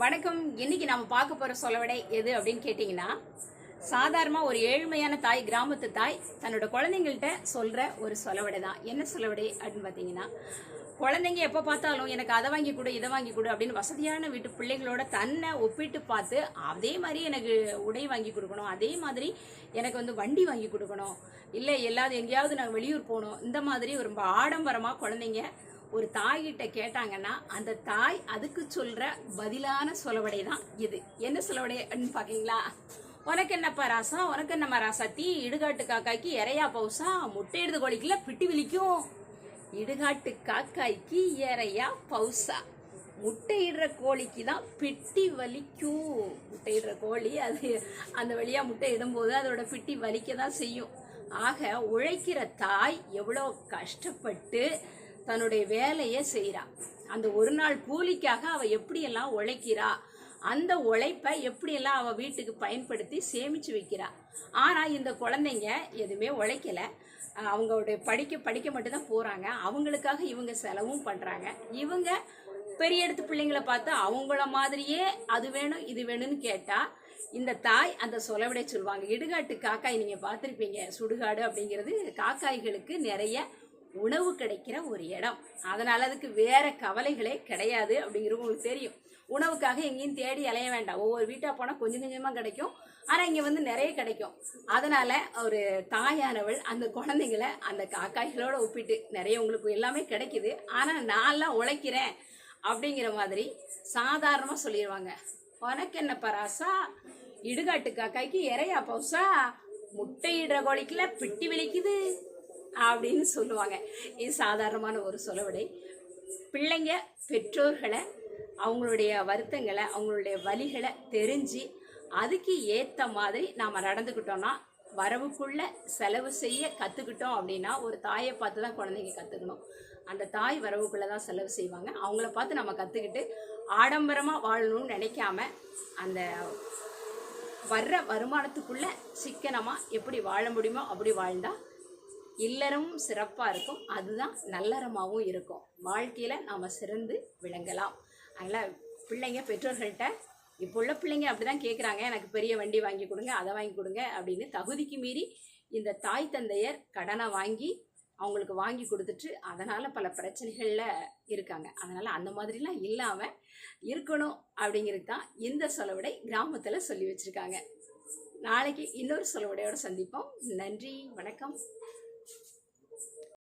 வணக்கம். இன்னைக்கு நாம பார்க்க போற சொலவடை எது அப்படின்னு கேட்டிங்கன்னா சாதாரணமாக ஒரு ஏழ்மையான தாய் கிராமத்து தாய் தன்னோட குழந்தைங்கள்ட்ட சொல்ற ஒரு சொலவடை தான். என்ன சொலவடை அப்படின்னு பார்த்தீங்கன்னா குழந்தைங்க எப்போ பார்த்தாலும் எனக்கு அதை வாங்கி கொடு இதை வாங்கி கொடு அப்படின்னு வசதியான வீட்டு பிள்ளைங்களோட தன்னை ஒப்பிட்டு பார்த்து அதே மாதிரி எனக்கு உடை வாங்கி கொடுக்கணும். அதே மாதிரி எனக்கு வந்து வண்டி வாங்கி கொடுக்கணும். இல்லை எல்லாது எங்கேயாவது நாங்கள் வெளியூர் போகணும். இந்த மாதிரி ரொம்ப ஆடம்பரமாக குழந்தைங்க ஒரு தாய்கிட்ட கேட்டாங்கன்னா அந்த தாய் அதுக்கு சொல்ற பதிலான சொலவடை தான் இது. என்ன சொலவடைன்னு அப்படின்னு பாக்கீங்களா? உனக்கு என்னப்பா ராசா உனக்கு என்னம்மா ராசாத்தி இடுகாட்டு காக்காய்க்கு இறையா பவுசா? முட்டையிடுது கோழிக்குல பிட்டி விழிக்கும். இடுகாட்டு காக்காய்க்கு இறையா பவுசா. முட்டையிடுற கோழிக்கு தான் பிட்டி வலிக்கும். முட்டையிடுற கோழி அது அந்த வழியாக முட்டை இடும்போது அதோட பிட்டி வலிக்க தான் செய்யும். ஆக உழைக்கிற தாய் எவ்வளோ கஷ்டப்பட்டு தன்னுடைய வேலையை செய்கிறா அந்த ஒரு நாள் கூலிக்காக அவள் எப்படியெல்லாம் உழைக்கிறா? அந்த உழைப்பை எப்படியெல்லாம் அவள் வீட்டுக்கு பயன்படுத்தி சேமித்து வைக்கிறா? ஆனால் இந்த குழந்தைங்க எதுவுமே உழைக்கல. அவங்களுடைய படிக்க படிக்க மட்டும்தான் போகிறாங்க அவங்களுக்காக இவங்க செலவும் பண்ணுறாங்க இவங்க பெரிய இடத்து பிள்ளைங்களை பார்த்து அவங்கள மாதிரியே அது வேணும் இது வேணும்னு கேட்டால் இந்த தாய் அந்த சொலவிடை சொல்லுவாங்க. இடுகாட்டு காக்காய் நீங்கள் பார்த்துருப்பீங்க சுடுகாடு அப்படிங்கிறது காக்காய்களுக்கு நிறைய உணவு கிடைக்கிற ஒரு இடம். அதனால அதுக்கு வேற கவலைகளே கிடையாது அப்படிங்கிறது உங்களுக்கு தெரியும். உணவுக்காக எங்கேயும் தேடி அலைய வேண்டாம். ஒவ்வொரு வீட்டாக போனால் கொஞ்சம் கொஞ்சமாக கிடைக்கும். ஆனால் இங்கே வந்து நிறைய கிடைக்கும். அதனால ஒரு தாயானவள் அந்த குழந்தைங்கள அந்த காக்காய்களோட ஒப்பிட்டு நிறைய உங்களுக்கு எல்லாமே கிடைக்குது. ஆனால் நான்லாம் உழைக்கிறேன் அப்படிங்கிற மாதிரி சாதாரணமாக சொல்லிடுவாங்க உனக்கு என்ன பராசா இடுகாட்டு காக்காய்க்கு இறையா பவுசா? முட்டையிடுற கோழிக்குல பிட்டி விழிக்குது. அப்படின்னு சொல்லுவாங்க. இது சாதாரணமான ஒரு சொலவடை. பிள்ளைங்க பெற்றோர்களை அவங்களுடைய வருத்தங்களை அவங்களுடைய வழிகளை தெரிஞ்சு அதுக்கு ஏற்ற மாதிரி நாம் நடந்துக்கிட்டோம்னா வரவுக்குள்ள செலவு செய்ய கற்றுக்கிட்டோம் அப்படின்னா ஒரு தாயை பார்த்து தான் குழந்தைங்க கற்றுக்கணும் அந்த தாய் வரவுக்குள்ளே தான் செலவு செய்வாங்க. அவங்கள பார்த்து நம்ம கற்றுக்கிட்டு ஆடம்பரமாக வாழணும்னு நினைக்காம அந்த வர்ற வருமானத்துக்குள்ளே சிக்கனமாக எப்படி வாழ முடியுமோ அப்படி வாழ்ந்தால் இல்லறமும் சிறப்பாக இருக்கும். அதுதான் நல்லறமாகவும் இருக்கும். வாழ்க்கையில் நாம் சிறந்து விளங்கலாம். அதனால் பிள்ளைங்க பெற்றோர்கள்ட்ட இப்போ உள்ள பிள்ளைங்க அப்படிதான் கேட்குறாங்க எனக்கு பெரிய வண்டி வாங்கி கொடுங்க அதை வாங்கி கொடுங்க அப்படின்னு தகுதிக்கு மீறி இந்த தாய் தந்தையர் கடனை வாங்கி அவங்களுக்கு வாங்கி கொடுத்துட்டு அதனால் பல பிரச்சனைகளில் இருக்காங்க. அதனால் அந்த மாதிரிலாம் இல்லாமல் இருக்கணும் அப்படிங்கிறது தான் இந்த சொலவடை கிராமத்தில் சொல்லி வச்சுருக்காங்க. நாளைக்கு இன்னொரு சொலவடையோட சந்திப்போம். நன்றி வணக்கம்.